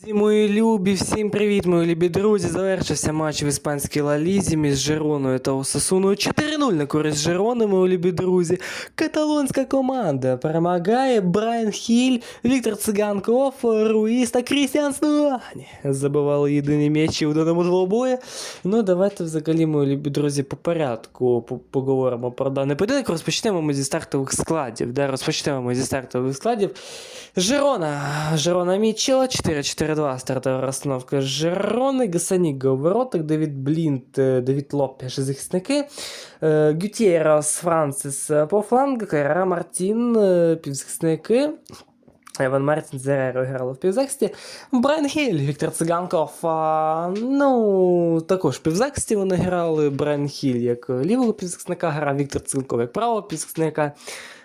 Друзі, Мої любі, всім привіт, мої любі друзі. Завершився матч в іспанській Лалізі між Жероною та Осасуною 4-0 на користь Жерони, мої любі друзі. Каталонська команда перемагає Брайан Хіль, Віктор Циганков, Руїс та Крістіан Стуані. Забивали єдині м'ячі у даному двобої. Ну, давайте взагалі, мої любі друзі, по порядку по- поговоримо про даний поєдинок. Розпочнемо ми зі стартових складів. Да? Розпочнемо ми зі стартових складів. Жерона. Жерона Мічела, 4-4-2 стартова розстановка Жерони, Гасаніга у Девід Блінт, е, Девід Лопеш захисники, е, Гютєрас, Францис е, по флангах, Кайра Мартін, півзахисники. Еван Мартін Зереро грали в півзахисті. Брайан Хіль, Віктор Циганков. А, ну, також в півзахисті вони грали. Брайан Хіль як лівого півзахисника грав, Віктор Циганков як правого півзахисника.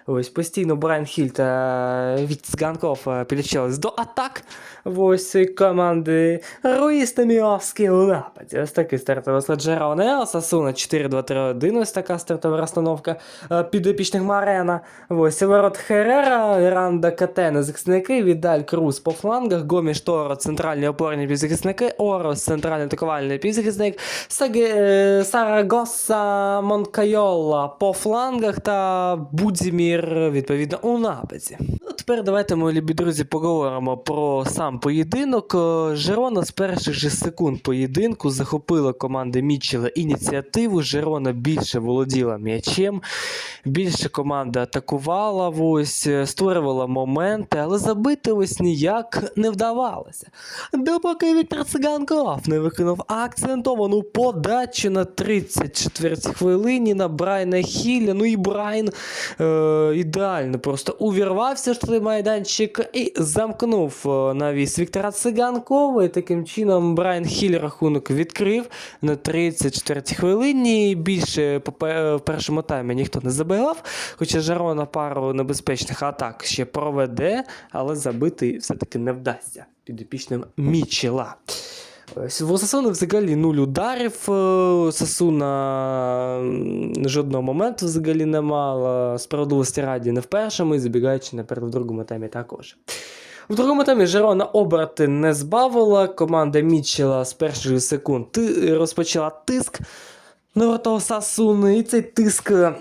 Ось постійно Брайан Хіль та Віктор Циганков е, підключались до атак. Ось команди Руїс та Міовський у нападі. Ось такий стартовий склад Жероне. Осасуна 4-2-3-1. Ось така стартова розстановка е, підопічних Марена. Ось ворот Херера, Ранда Катена захисники, Відаль Круз по флангах, Гоміш Торо, центральні опорні півзахисники, Орос, центральний атакувальний півзахисник, Саге, е, Сарагоса Монкайола по флангах та Будзімір, відповідно, у нападі. Ну, тепер давайте, мої любі друзі, поговоримо про сам поєдинок. Е, Жерона з перших же секунд поєдинку захопила команда Мічела ініціативу. Жерона більше володіла м'ячем, більше команда атакувала, ось, е, створювала моменти, але забити ось ніяк не вдавалося. Допоки Віктор Циганков не виконав акцентовану подачу на 34-й хвилині на Брайана Хілля. Ну і Брайан е, ідеально просто увірвався в той майданчик і замкнув е, навіс Віктора Циганкова. І таким чином Брайан Хіль рахунок відкрив на 34-й хвилині. Більше по в першому таймі ніхто не забивав, хоча Жарона пару небезпечних атак ще проведе, але забити все-таки не вдасться підопічним Мічела. В Осасуни взагалі нуль ударів. е, Сасуна жодного моменту взагалі не мала. Справедливості раді не в першому і забігаючи наперед в другому темі також. В другому темі Жерона оберти не збавила. Команда Мітчела з перших секунд розпочала тиск на ворота Сасуни, і цей тиск. е,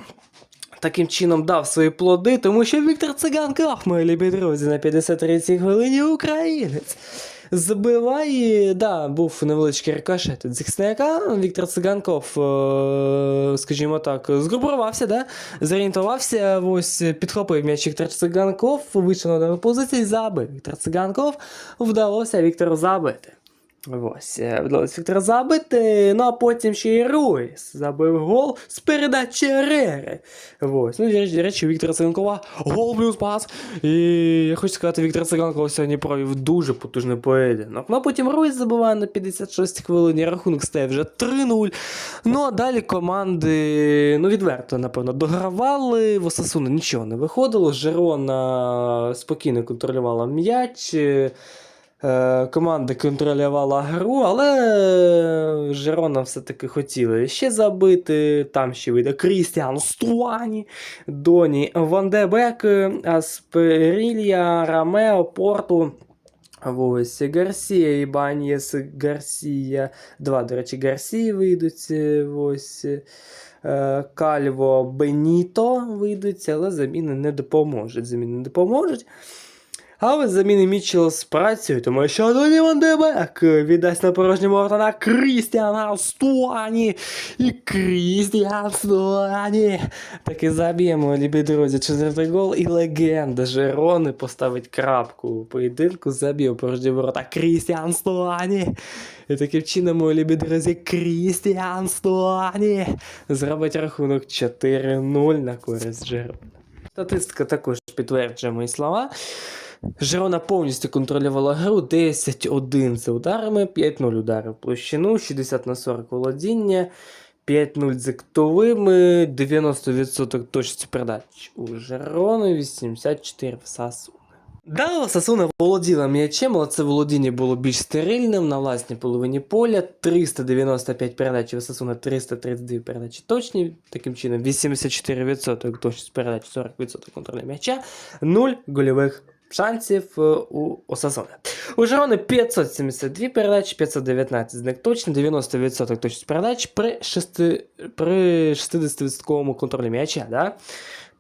Таким чином дав свої плоди, тому що Віктор Циганков, мої любі друзі, на 53-й хвилині українець. Забиває, да, був невеличкий рикошет від захисника. Віктор Циганков, е, скажімо так, згрупувався, да? зорієнтувався, ось підхопив м'яч Віктор Циганков, вийшов на позиції, забив. Віктор Циганков вдалося Віктору забити. Ось, е, вдалося Віктора забити, ну а потім ще й Руїс забив гол з передачі Рери. Ось. Ну, речі, Віктора Циганкова гол плюс пас. І я хочу сказати, Віктор Циганков сьогодні провів дуже потужний поєдинок. Ну а потім Руїс забиває на 56 хвилині, рахунок стає вже 3-0. Ну а далі команди, ну відверто, напевно, догравали. В Осасуна нічого не виходило. Жерона спокійно контролювала м'яч. Е, Е, Команда контролювала гру, але Жерона все-таки хотіли ще забити. Там ще вийде Крістіан Стуані, Доні Ван де Бек, Асперілія, Ромео, Порту. Ось Гарсія, Ібанієс, Гарсія. Два, до речі, Гарсії вийдуть. е, Ось. Е, Кальво Беніто вийдуть, але заміни не допоможуть. Заміни не допоможуть. Але заміни Мітчелла спрацюють, тому що Доні Ван де Бек віддасть на порожньому ворота на Крістіана Стуані. І Крістіан Стуані. Таки заб'ємо, любі друзі, четвертий гол і легенда Жерони поставить крапку у поєдинку, заб'є у порожні ворота Крістіан Стуані. І таким чином, мої любі друзі, Крістіан Стуані зробить рахунок 4-0 на користь Жерони. Статистика також підтверджує мої слова. Жерона повністю контролювала гру 10-1 за ударами, 5-0 ударів площину, 60 на 40 володіння, 5-0 з актовими, 90% точності передач у Жерони, 84 в Сасуни. Да, Сасуна володіла м'ячем, але це володіння було більш стерильним на власній половині поля. 395 передач у Сасуна, 332 передачі точні. Таким чином, 84% точність передач, 40% контролю м'яча, 0 гольових шансів е, у Осасони. У Жерони 572 передачі, 519 з них точно, 90% точність передач при, 6, при 60% контролі м'яча. Да?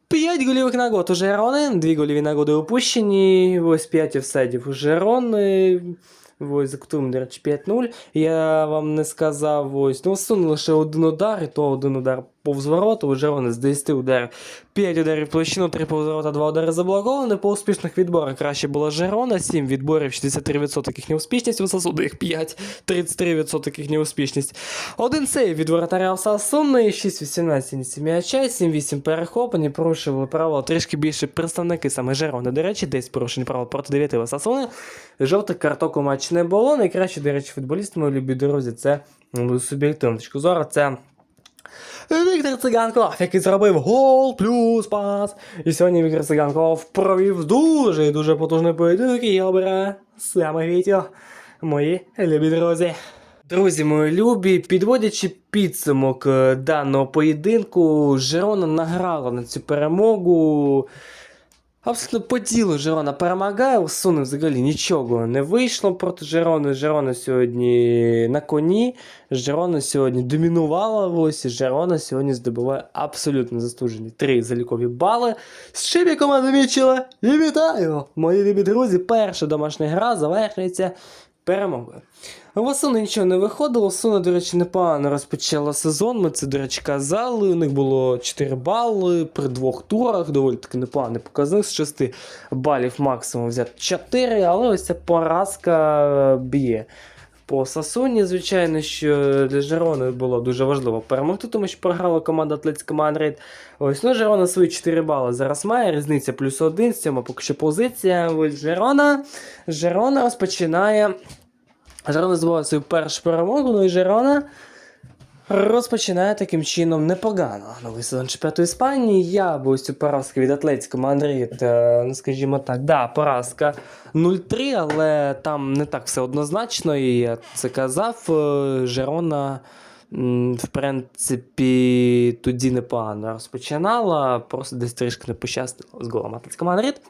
5 голівих нагод у Жерони, 2 голіві нагоди упущені, ось 5 офсайдів у Жерони. Ось за кутом, до речі, 5-0. Я вам не сказав, ось, ну, сунули лише один удар, і то один удар повз ворота, у Жерони з 10 ударів 5 ударів в площину, 3 повз ворота, 2 удари заблоковані. По успішних відборах краще була Жерона, 7 відборів, 63% їхня успішність, у Сасуду їх 5, 33% їхня успішність. Один сейв від воротаря Сасуни, 6-18 м'яча, 7-8 перехоплень, порушували правила трішки більше представники саме Жерони. До речі, десь порушені правила проти 9 Сасуни. Жовтих карток у матчі не було. Найкращий, до речі, футболіст, мої любі друзі, це ну, суб'єктивна точка зору, це Віктор Циганков, який зробив гол плюс пас. І сьогодні Віктор Циганков провів дуже і дуже потужний поєдинок, і я обираю саме Вітю, мої любі друзі. Друзі мої любі, підводячи підсумок е, даного поєдинку, Жерона награла на цю перемогу. Абсолютно по ділу Жерона перемагає, у Суни взагалі нічого не вийшло проти Жерони. Жерона сьогодні на коні. Жерона сьогодні домінувала в і Жерона сьогодні здобуває абсолютно заслужені три залікові бали. З чим я команда Мічела і вітаю! Мої любі друзі, перша домашня гра завершується перемогою. У Суни нічого не виходило. Суна, до речі, непогано розпочала сезон. Ми це, до речі, казали. У них було 4 бали при двох турах. Доволі таки непоганий показник. З 6 балів максимум взяти 4, але ось ця поразка б'є. По Сасуні, звичайно, що для Жерони було дуже важливо перемогти, тому що програла команда Атлетська Мадрид. Ось ну Жерона свої 4 бали зараз має. Різниця плюс 1, сьома поки що позиція. Ось Жерона. Жерона розпочинає. Жерона здобуває свою першу перемогу, ну і Жерона розпочинає таким чином непогано. Новий сезон чемпіонату Іспанії. Я бо ось цю поразку від Атлетського Мадрид, е, ну скажімо так, да, поразка 0-3, але там не так все однозначно, і я це казав. е, Жерона. В принципі, тоді непогано розпочинала, просто десь трішки не пощастило з голом Атлетського Мадрид.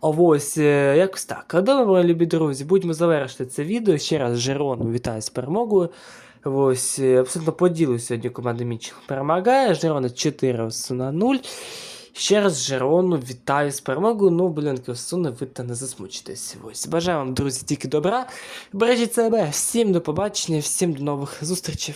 А ось е, якось так. Добре, любі друзі, будемо завершити це відео. Ще раз Жерону вітаю з перемогою. Ось е, абсолютно по сьогодні команда Мічел перемагає. Жерона 4 на 0. Ще раз Жерону вітаю з перемогою. Ну, блінки Косуна, ви та не засмучитесь. Ось. Бажаю вам, друзі, тільки добра. Бережіть себе. Всім до побачення, всім до нових зустрічей.